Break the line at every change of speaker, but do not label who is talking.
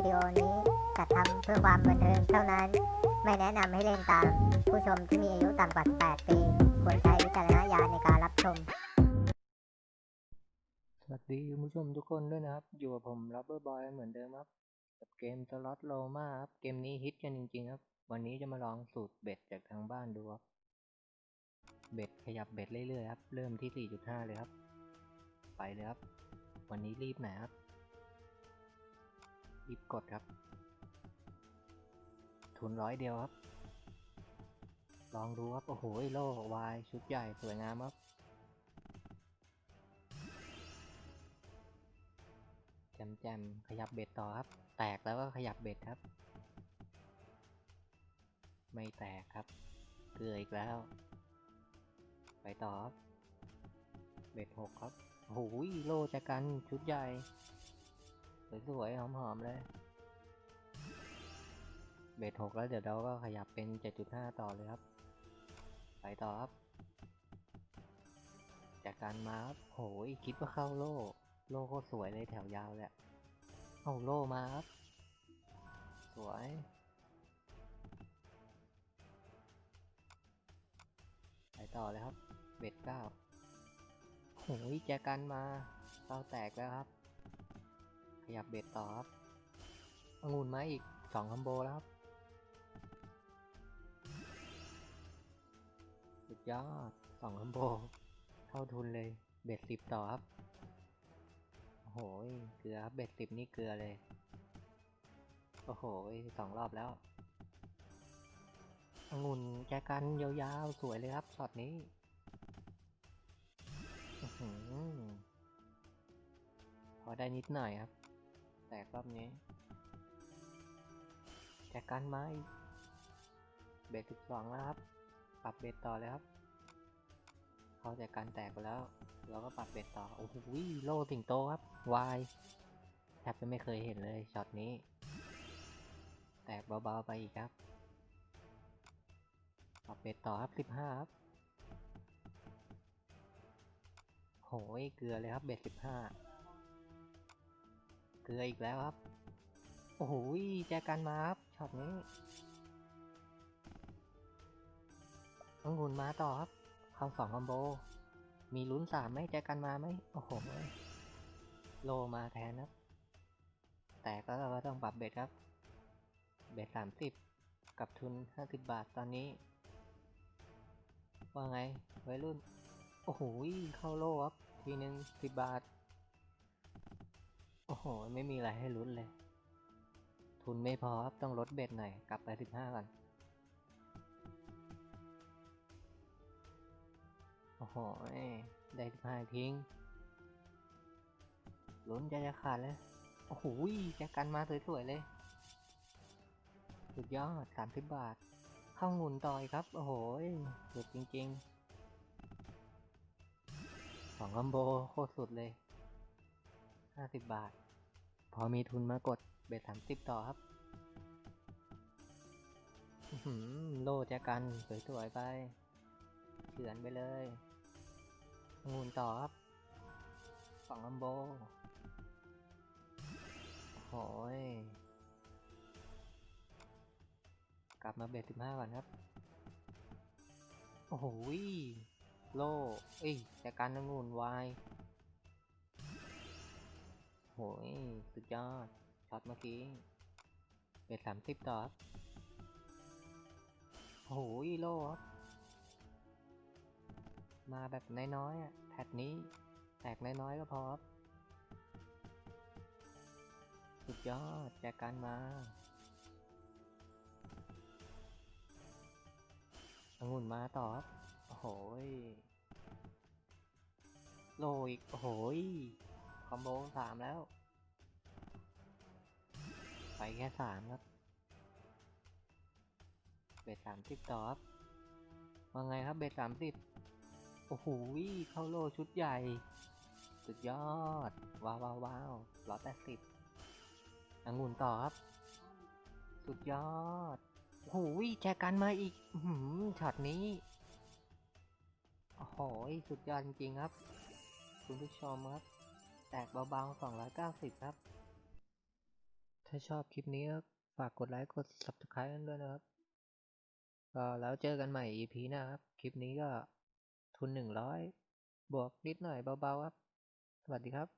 ิดีโอนี้จัดทำเพื่อความบันเทิงเท่านั้น ไม่แนะนำให้เล่นตาม ผู้ชมที่มีอายุต่ำกว่า 8 ปี ควรใช้วิจารณญาณในการรับชม
สวัสดีคุณผู้ชมทุกคนด้วยนะครับ อยู่กับผม Rubber Boy เหมือนเดิมครับ กับเกม Slot Roma ครับ เกมนี้ฮิตกันจริงๆครับ วันนี้จะมาลองสูตรเบ็ดจากทางบ้านดูครับ เบ็ดขยับเบ็ดเรื่อยๆครับ เริ่มที่ 4.5 เลยครับ ไปเลยครับ วันนี้รีบหน่อยครับ รีบกดครับ ทุนร้อยเดียวครับ ลองดูครับ โอ้โหโล่วายชุดใหญ่สวยงามครับ แจมแจมขยับเบ็ดต่อครับ แตกแล้วก็ขยับเบ็ดครับ ไม่แตกครับ เกลืออีกแล้ว ไปต่อครับ เบ็ดหกครับโอ้โหโลจะกันชุดใหญ่ สวยๆหอมๆเลย เบ็ดหกแล้วเดี๋ยวเราก็ขยับเป็น 7.5 ต่อเลยครับ ไปต่อครับ จากการมาครับโหยคิดว่าเข้าโล่ โล่โคตรสวยเลยแถวยาวเลยอะเอาโล่มาครับ สวยไปต่อเลยครับ เบ็ดเก้าโหยแจกันมาเต้าแตกแล้วครับ ยับเบ็ดต่อครับองุ่นมาอีกสองคอมโบแล้วครับสุดยอดสองคอมโบเท่าทุนเลยเบ็ดสิบต่อครับโอ้โหเกลือครับเบ็ดสิบนี่เกลือเลยโอ้โหสองรอบแล้วองุ่นแจกันยาวๆสวยเลยครับช็อตนี้อพอได้นิดหน่อยครับ แตกรอบนี้แจกันไหมเบ็ดสิบสองแล้วครับ ปรับเบ็ดต่อเลยครับ เขาจากการแตกไปแล้ว เราก็ปรับเบ็ดต่อ โอ้โหโล่สิงโตครับ วายแทบจะไม่เคยเห็นเลยช็อตนี้ แตกเบาๆไปอีกครับ ปรับเบ็ดต่อครับสิบห้าครับ โหยเกลือเลยครับเบ็ดสิบห้า เกลืออีกแล้วครับ โอ้โหแจกันมาครับช็อตนี้องุ่นมาต่อครับเข้าสองคอมโบ มีลุ้นสามไหมแจกันมาไหมโอ้โหโลมาแทนครับ แต่ก็เราก็ต้องปรับเบ็ดครับ เบ็ดสามสิบกับทุนห้าสิบบาทตอนนี้ ว่าไงวัยรุ่น โอ้โหเข้าโลครับ ทีหนึ่งสิบบาท โอ้โห ไม่มีอะไรให้ลุ้นเลย ทุนไม่พอครับต้องลดเบ็ดหน่อย กลับไปสิบห้าก่อน โอ้โห ได้สิบห้าทิ้ง ลุ้นจะจะขาดเลยโอ้โหแจกันมาสวยๆเลย สุดยอดสามสิบบาท เข้างุนต่อยครับ โอ้โหสุดจริงๆ สองคอมโบโคตรสุดเลย ห้าสิบบาท พอมีทุนมากดเบ็ดสามสิบต่อครับโลแจกันสวยๆไปเฉือนไปเลยงูนต่อครับสองลำโบโอ้ยกลับมาเบ็ดสิบห้าก่อนครับ โอ้โหโลเอ้ยจากการองุ่นวาย หยสุดยอด ช็อตเมื่อกี้เบ็ดสามสิบต่อครับโอ้โหยโลครับมาแบบน้อยๆอะแพทนี้แตกน้อยๆก็พอครับสุดยอดจากการมาองุ่นมาต่อครับโอ้โหยโลอีกโอ้โหย คอมโบสามแล้ว ไปแค่สามครับเบ็ดสามสิบต่อครับว่าไงครับเบ็ดสามสิบโอ้โหเข้าโลชุดใหญ่ สุดยอด ว้าวว้าวว้าวร้อยแปดสิบองุ่นต่อครับ สุดยอดโอ้โหแจกันมาอีกหืมช็อตนี้โอ้โหสุดยอดจริงครับ คุณผู้ชมครับ แตกเบาๆ 290 ครับ ถ้าชอบคลิปนี้ก็ฝากกดไลค์ กด subscribe กันด้วยนะครับ ก็แล้วเจอกันใหม่ EP หน้าครับ คลิปนี้ก็ทุน 100 บวกนิดหน่อยเบาๆ ครับ สวัสดีครับ